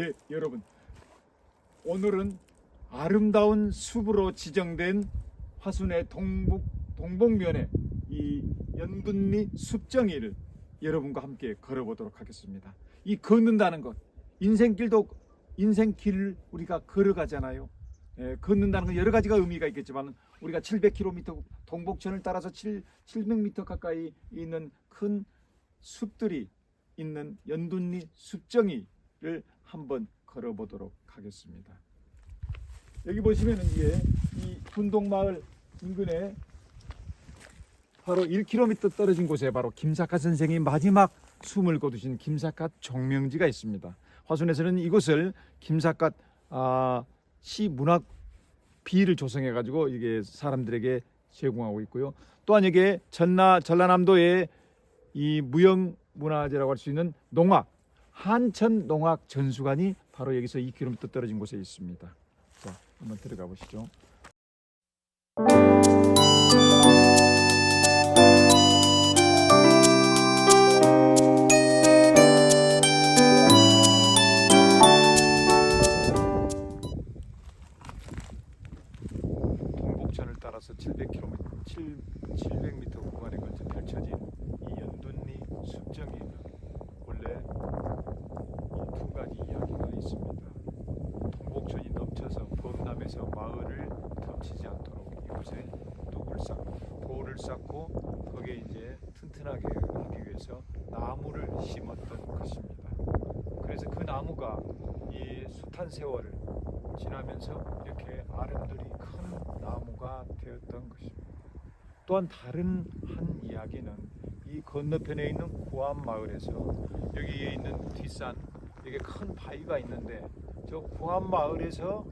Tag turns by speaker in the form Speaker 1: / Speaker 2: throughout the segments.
Speaker 1: 예, 여러분. 오늘은 아름다운 숲으로 지정된 화순의 동북 동북면에 이 연분리 숲정이를 여러분과 함께 걸어보도록 하겠습니다. 이 걷는다는 것, 인생길도 인생길을 우리가 걸어가잖아요. 예, 걷는다는 건 여러 가지가 의미가 있겠지만 우리가 700km 동북천을 따라서 7, 700m 가까이 있는 큰 숲들이 있는 연둔리 숲정이를 한번 걸어보도록 하겠습니다. 여기 보시면은 이게 이 분동마을 인근에 바로 1km 떨어진 곳에 바로 김사카 선생이 마지막 숨을 거두신 김사카 종명지가 있습니다. 화순에서는 이곳을 김사카 아, 시 문학 비를 조성해 가지고 이게 사람들에게 제공하고 있고요. 또한 여기에 전라 전라남도의 이 무형 문화재라고 할 수 있는 농악 한천 농악 전수관이 바로 여기서 2km 떨어진 곳에 있습니다. 자, 한번 들어가 보시죠. 그래서 그 나무가 이 숱한 세월을 지나면서 이렇게 아름드리 큰 나무가 되었던 것입니다. 또한 다른 한 이야기는 이 건너편에 있는 구암 마을에서 여기에 있는 뒷산 여기 큰 바위가 있는데 저 구암 마을에서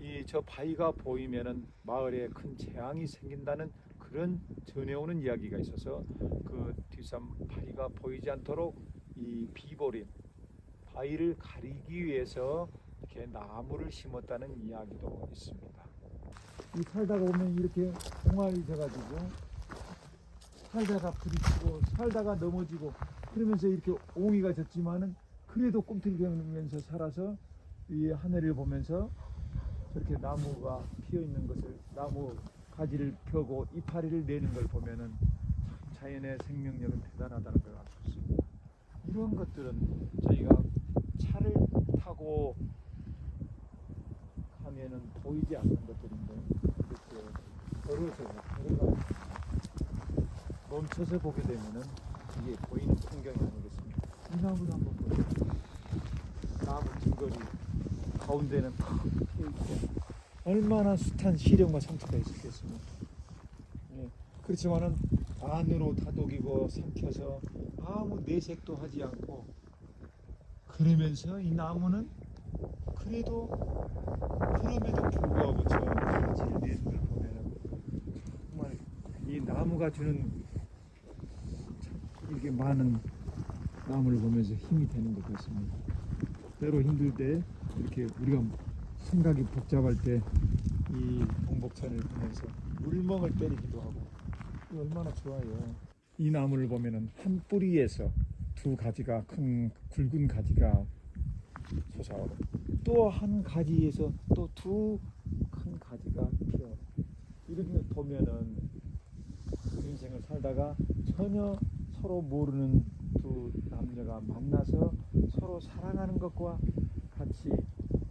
Speaker 1: 이 저 바위가 보이면은 마을에 큰 재앙이 생긴다는 그런 전해오는 이야기가 있어서 그 뒷산 바위가 보이지 않도록 이 비보림 바위를 가리기 위해서 이렇게 나무를 심었다는 이야기도 있습니다. 이 살다가 보면 이렇게 공활이 돼가지고 살다가 부딪히고 살다가 넘어지고 그러면서 이렇게 옹이가 졌지만은 그래도 꿈틀거리면서 살아서 이 하늘을 보면서 저렇게 나무가 피어 있는 것을 나무 가지를 펴고 이파리를 내는 걸 보면은 참 자연의 생명력은 대단하다는 걸 알 수 있습니다. 이런 것들은 저희가 차를 타고 가면은 보이지 않는 것들인데 이렇게 걸어서 걸어가 멈춰서 보게 되면은 이게 보이는 풍경이 아니겠습니까? 이 나무를 한번 보세요. 나무 뒷거리 가운데는 탁 있고 얼마나 숱한 시련과 상처가 있었겠습니까? 예, 그렇지만은 안으로 다독이고 삼켜서 아무 내색도 하지 않고 그러면서 이 나무는 그래도 그럼에도 불구하고 저 가지를 내는 걸 보면은 정말 이 나무가 주는 참 이렇게 많은 나무를 보면서 힘이 되는 것 같습니다. 때로 힘들 때 이렇게 우리가 생각이 복잡할 때 이 동복천을 보면서 물멍을 때리기도 하고 얼마나 좋아요. 이 나무를 보면은 한 뿌리에서 두 가지가 큰 굵은 가지가 솟아오르고 또한 가지에서 또 두 큰 가지가 피어 이렇게 보면은 인생을 살다가 전혀 서로 모르는 두 남녀가 만나서 서로 사랑하는 것과 같이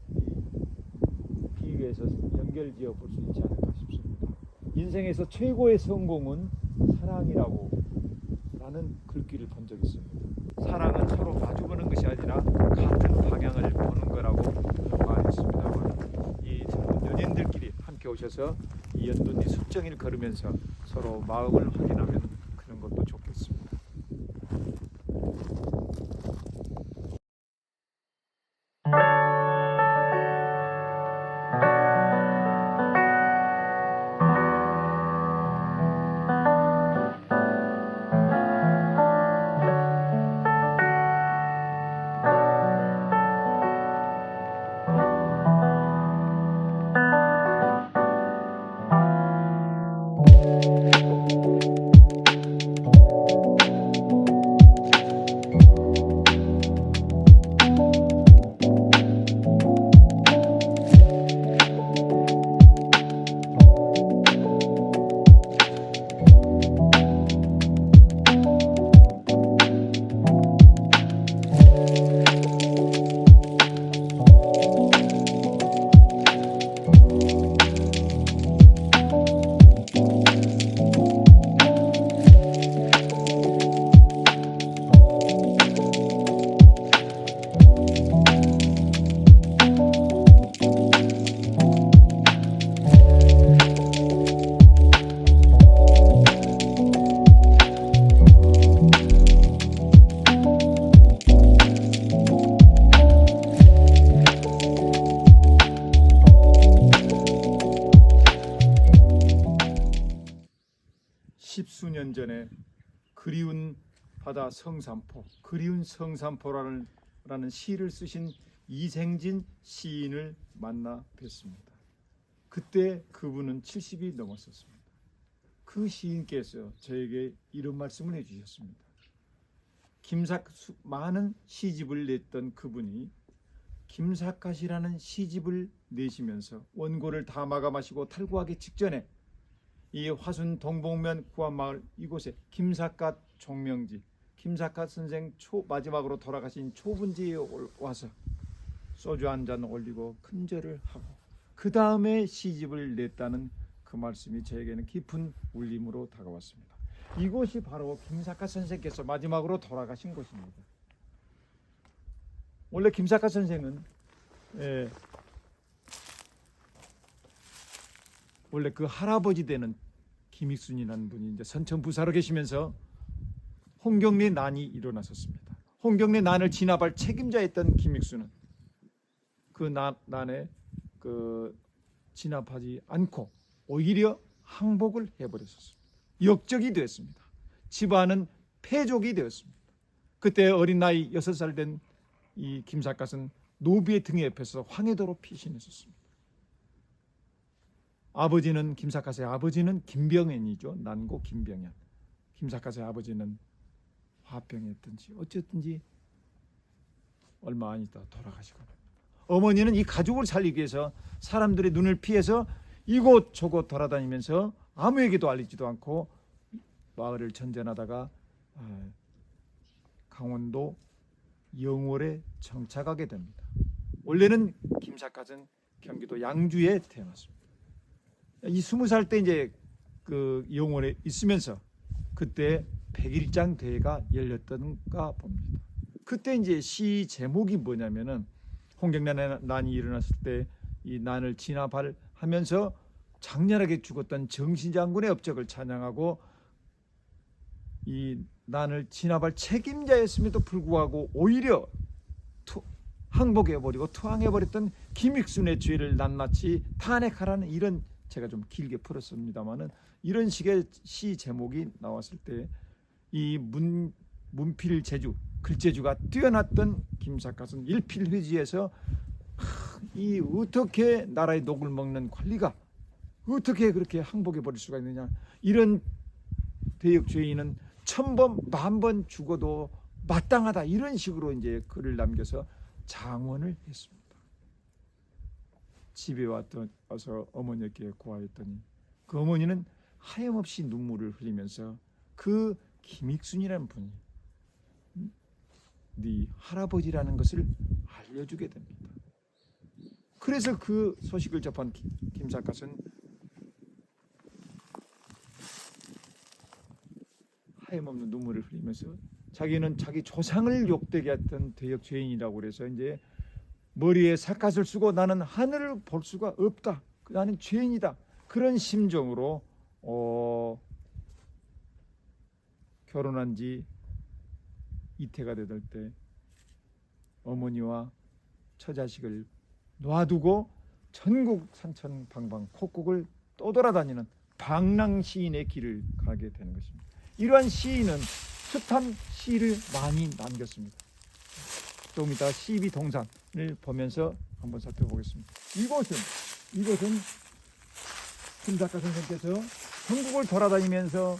Speaker 1: 이 비교해서 연결지어 볼 수 있지 않을까 싶습니다. 인생에서 최고의 성공은 사랑이라고 라는 글귀를 본 적이 있습니다. 사랑은 서로 마주보는 것이 아니라 같은 방향을 보는 거라고 말했습니다만 이 연인들끼리 함께 오셔서 이 연돈이 숲정이를 걸으면서 서로 마음을 확인하면 그리운 바다 성산포, 그리운 성산포라는 라는 시를 쓰신 이생진 시인을 만나 뵀습니다. 그때 그분은 70이 넘었었습니다. 그 시인께서 저에게 이런 말씀을 해주셨습니다. 김사 수- 많은 시집을 냈던 그분이 김사갓이라는 시집을 내시면서 원고를 다 마감하시고 탈구하기 직전에 이 화순 동봉면 구한마을 이곳에 김사갓 종명지 김사갓 선생 초 마지막으로 돌아가신 초분지에 올- 와서 소주 한 잔 올리고 큰절을 하고 그 다음에 시집을 냈다는 그 말씀이 저에게는 깊은 울림으로 다가왔습니다. 이곳이 바로 김사갓 선생께서 마지막으로 돌아가신 곳입니다. 원래 김사갓 선생은 예, 원래 그 할아버지 되는 김익순이라는 분이 이제 선천 부사로 계시면서 홍경래 난이 일어났었습니다. 홍경래 난을 진압할 책임자였던 김익순은 그 난, 난에 그 진압하지 않고 오히려 항복을 해버렸었습니다. 역적이 되었습니다. 집안은 패족이 되었습니다. 그때 어린 나이 여섯 살된 이 김삿갓은 노비의 등에 옆에서 황해도로 피신했었습니다. 아버지는 김삿갓의 아버지는 김병현이죠. 난고 김병현. 김삿갓의 아버지는 화병이었든지 어쨌든지 얼마 안 있다 돌아가시고 어머니는 이 가족을 살리기 위해서 사람들의 눈을 피해서 이곳 저곳 돌아다니면서 아무에게도 알리지도 않고 마을을 전전하다가 아, 강원도 영월에 정착하게 됩니다. 원래는 김삿갓은 경기도 양주에 태어났습니다. 이 스무 살 때 이제 그 영월에 있으면서 그때 백일장 대회가 열렸던가 봅니다. 그때 이제 시 제목이 뭐냐면은 홍경란 난이 일어났을 때 이 난을 진압할 하면서 장렬하게 죽었던 정신 장군의 업적을 찬양하고 이 난을 진압할 책임자였음에도 불구하고 오히려 투, 항복해버리고 투항해버렸던 김익순의 죄를 낱낱이 탄핵하라는 이런 제가 좀 길게 풀었습니다만은 이런 식의 시 제목이 나왔을 때 이 문 문필 제주 글재주가 뛰어났던 김삿갓은 일필회지에서 하, 이 어떻게 나라의 녹을 먹는 관리가 어떻게 그렇게 항복해 버릴 수가 있느냐 이런 대역 죄인은 천번 만번 죽어도 마땅하다 이런 식으로 이제 글을 남겨서 장원을 했습니다. 집에 왔던 와서 어머니께 고하였더니 그 어머니는 하염없이 눈물을 흘리면서 그 김익순이라는 분이 네 할아버지라는 것을 알려주게 됩니다. 그래서 그 소식을 접한 김- 김삿갓은 하염없는 눈물을 흘리면서 자기는 자기 조상을 욕되게 했던 대역 죄인이라고 그래서 이제 머리에 삿갓을 쓰고 나는 하늘을 볼 수가 없다. 나는 죄인이다. 그런 심정으로 어, 결혼한 지 이태가 되던 때 어머니와 처자식을 놔두고 전국 산천 방방 콕국을 떠돌아다니는 방랑 시인의 길을 가게 되는 것입니다. 이러한 시인은 숱한 시를 많이 남겼습니다. 좀 이따 시비 동산을 보면서 한번 살펴보겠습니다. 이곳은 이곳은 김작가 선생께서 전국을 돌아다니면서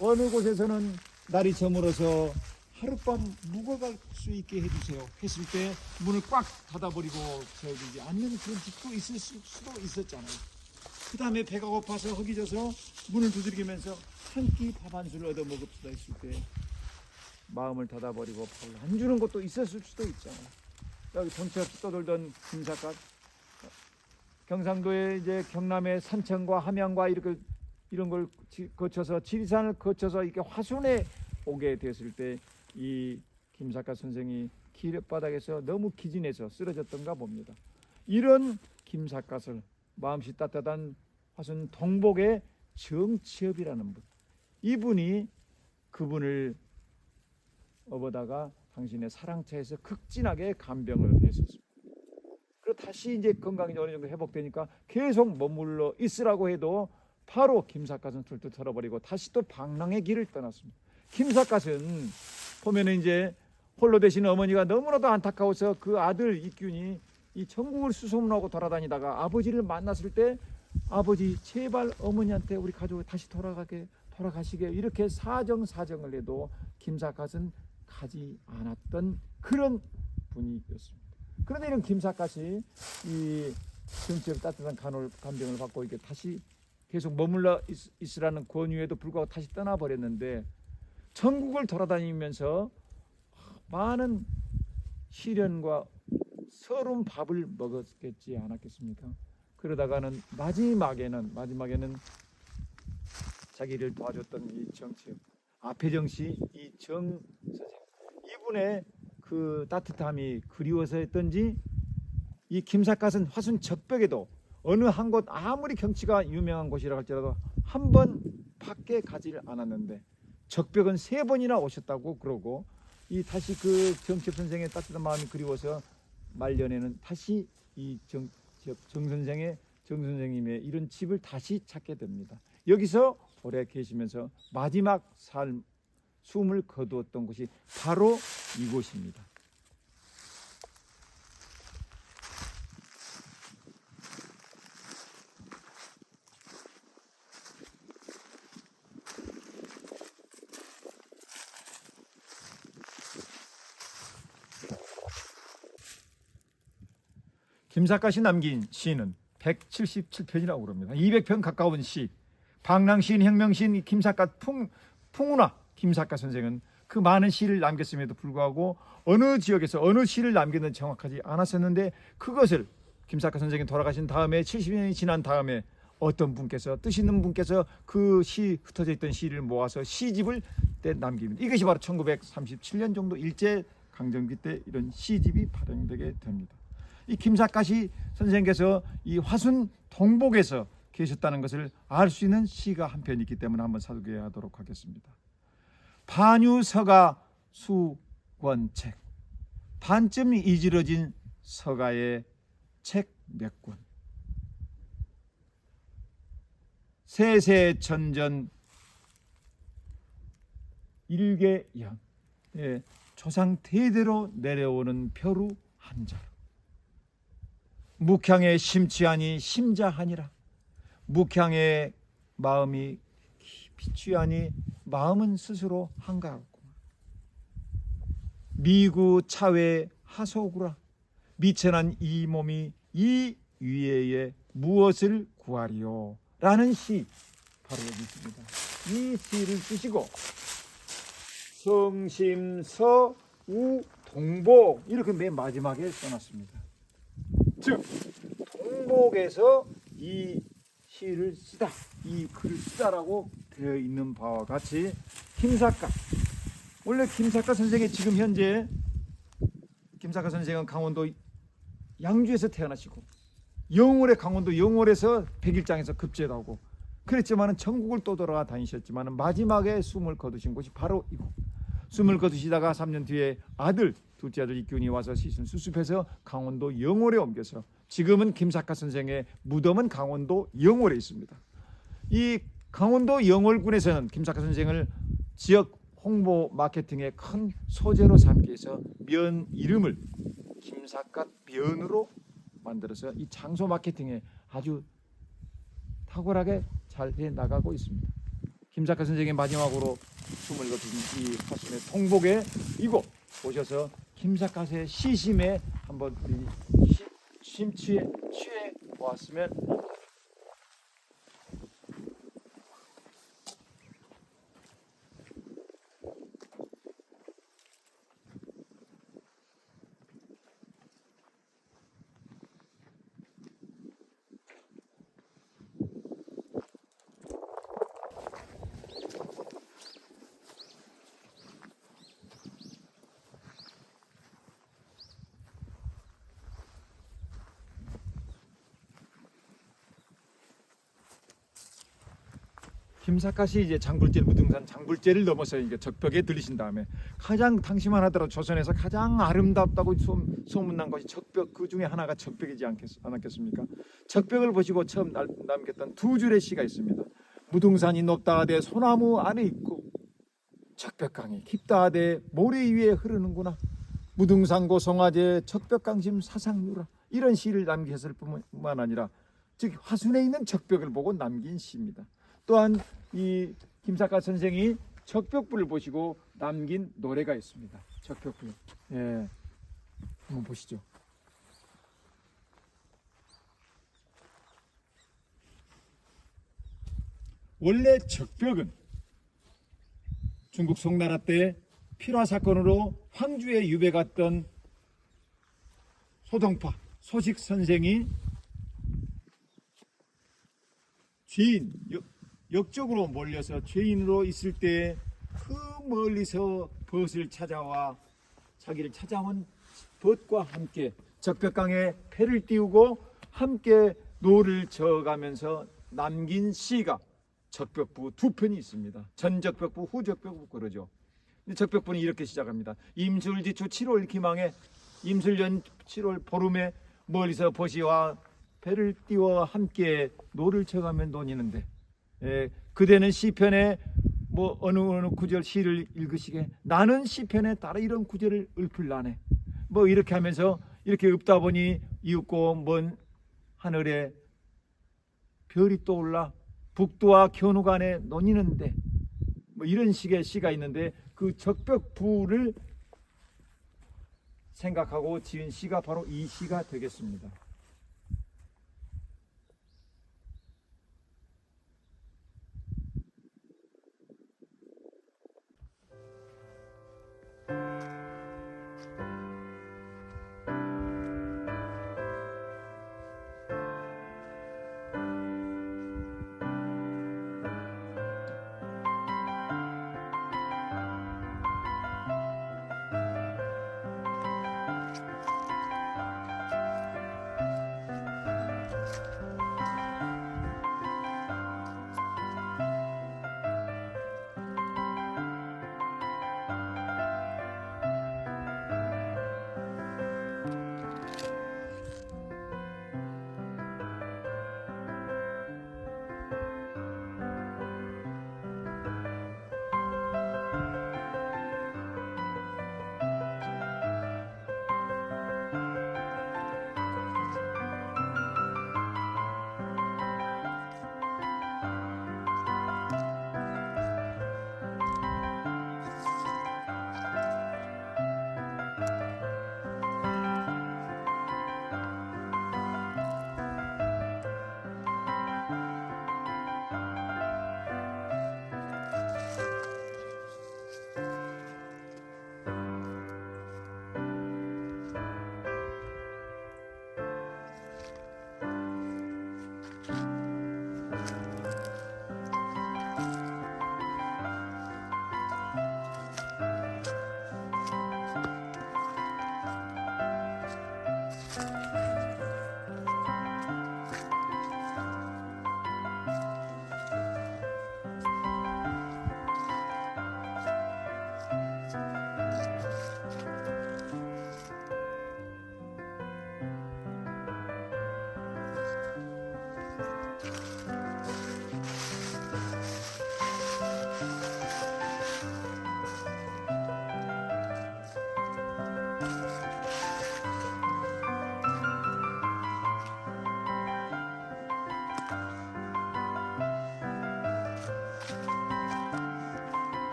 Speaker 1: 어느 곳에서는 날이 저물어서 하룻밤 묵어갈 수 있게 해주세요 했을 때 문을 꽉 닫아버리고 저기 않는 그런 집도 있을 수- 수도 있었잖아요. 그 다음에 배가 고파서 허기져서 문을 두드리면서 한 끼 밥 한 술 얻어 먹읍시다 했을 때 마음을 닫아버리고 밥을 안 주는 것도 있었을 수도 있잖아요. 여기 정치 없이 떠돌던 김삿갓 경상도에 이제 경남의 산천과 함양과 이렇게 이런 걸 지- 거쳐서 지리산을 거쳐서 이렇게 화순에 오게 됐을 때 이 김삿갓 선생이 길바닥에서 너무 기진해서 쓰러졌던가 봅니다. 이런 김삿갓을 마음씨 따뜻한 화순 동복의 정치업이라는 분 이분이 그분을 업어다가 당신의 사랑차에서 극진하게 간병을 했었습니다. 그리고 다시 이제 건강이 어느 정도 회복되니까 계속 머물러 있으라고 해도
Speaker 2: 바로 김삿갓은 툴툴 털어버리고 다시 또 방랑의 길을 떠났습니다. 김삿갓은 보면은 이제 홀로 되신 어머니가 너무나도 안타까워서 그 아들 이균이 이 전국을 수소문하고 돌아다니다가 아버지를 만났을 때 아버지 제발 어머니한테 우리 가족 다시 돌아가게 돌아가시게 이렇게 사정 사정을 해도 김삿갓은 가지 않았던 그런 분이었습니다. 그런데 이런 김삿갓이 이 정치적 따뜻한 간헐 간병을 받고 이렇게 다시 계속 머물러 있, 있으라는 권유에도 불구하고 다시 떠나버렸는데 전국을 돌아다니면서 많은 시련과 서러운 밥을 먹었겠지 않았겠습니까? 그러다가는 마지막에는 마지막에는 자기를 도와줬던 이 정치 아페정 씨 이 정 선생 이분의 그 따뜻함이 그리워서였던지 이 김삿갓은 화순 적벽에도 어느 한 곳 아무리 경치가 유명한 곳이라 할지라도 한 번 밖에 가지를 않았는데 적벽은 세 번이나 오셨다고 그러고 이 다시 그 정첩 선생의 따뜻한 마음이 그리워서 말년에는 다시 이 정 정 선생의 정 선생님의 이런 집을 다시 찾게 됩니다. 여기서 오래 계시면서 마지막 삶 숨을 거두었던 곳이 바로 이곳입니다. 김삿갓이 남긴 시는 177편이라고 그럽니다. 200편 가까운 시. 방랑시인, 혁명시인 김삿갓 풍, 풍운화 김삿갓 선생은 그 많은 시를 남겼음에도 불구하고 어느 지역에서 어느 시를 남겼는지 정확하지 않았었는데 그것을 김삿갓 선생이 돌아가신 다음에 70년이 지난 다음에 어떤 분께서 뜻 있는 분께서 그 시 흩어져 있던 시를 모아서 시집을 때 남깁니다. 이것이 바로 1937년 정도 일제 강점기 때 이런 시집이 발행되게 됩니다. 이 김삿갓이 선생께서 이 화순 동복에서 계셨다는 것을 알 수 있는 시가 한편 있기 때문에 한번 사두개하도록 하겠습니다. 반유서가 수권책 반쯤 이지러진 서가의 책 몇 권. 세세천전 일개양 예, 조상 대대로 내려오는 벼루 한 자루. 묵향의 심취하니 심자하니라. 묵향의 마음이 깊이 취하니 마음은 스스로 한가하고 미구 차외 하소구라. 미천한 이 몸이 이 위에에 무엇을 구하리요? 라는 시 바로 여기 있습니다. 이 시를 쓰시고 성심서 우 동복 이렇게 맨 마지막에 써놨습니다. 즉 동복에서 이 시를 쓰다 이 글을 쓰다라고 되어 있는 바와 같이 김삿갓 원래 김삿갓 선생이 지금 현재 김삿갓 선생은 강원도 양주에서 태어나시고 영월의 강원도 영월에서 백일장에서 급제도 하고 그랬지만은 전국을 또 돌아가 다니셨지만은 마지막에 숨을 거두신 곳이 바로 이곳. 숨을 거두시다가 3년 뒤에 아들 둘째 아들 이균이 와서 시신 수습해서 강원도 영월에 옮겨서 지금은 김삿갓 선생의 무덤은 강원도 영월에 있습니다. 이 강원도 영월군에서는 김삿갓 선생을 지역 홍보 마케팅의 큰 소재로 삼기 위해서 면 이름을 김삿갓 면으로 만들어서 이 장소 마케팅에 아주 탁월하게 잘 해 나가고 있습니다. 김작가 선생의 마지막으로 숨을 거둔 이 화순의 통복에 이곳 오셔서 김작가의 시심에 한번 심취해 취해 보았으면 김사갓이 이제 장불제 무등산 장불제를 넘어서 이게 적벽에 들리신 다음에 가장 당시만 하더라도 조선에서 가장 아름답다고 소문, 소문 난 것이 적벽 그 중에 하나가 적벽이지 않겠, 않았겠습니까? 적벽을 보시고 처음 날- 남겼던 두 줄의 시가 있습니다. 무등산이 높다 하되 소나무 안에 있고 적벽강이 깊다 하되 모래 위에 흐르는구나. 무등산고 송화제 적벽강심 사상누라 이런 시를 남겼을 뿐만 아니라 즉 화순에 있는 적벽을 보고 남긴 시입니다. 또한 이 김사카 선생이 적벽부를 보시고 남긴 노래가 있습니다. 적벽부. 예. 한번 보시죠. 원래 적벽은 중국 송나라 때 필화 사건으로 황주에 유배 갔던 소동파 소식 선생이 죄인 역, 역적으로 몰려서 죄인으로 있을 때 그 멀리서 벗을 찾아와 자기를 찾아온 벗과 함께 적벽강에 패를 띄우고 함께 노를 저어가면서 남긴 시가 적벽부 두 편이 있습니다. 전적벽부, 후적벽부 그러죠. 적벽부는 이렇게 시작합니다. 임술지초 7월 기망에 임술년 7월 보름에 멀리서 보시와 배를 띄워 함께 노를 쳐가면 논이는데 예, 그대는 시편에 뭐 어느 어느 구절 시를 읽으시게 나는 시편에 따라 이런 구절을 읊을라네 뭐 이렇게 하면서 이렇게 읊다 보니 이윽고 먼 하늘에 별이 떠올라 북두와 견우 간에 논이는데 뭐 이런 식의 시가 있는데 그 적벽부를 생각하고 지은 시가 바로 이 시가 되겠습니다.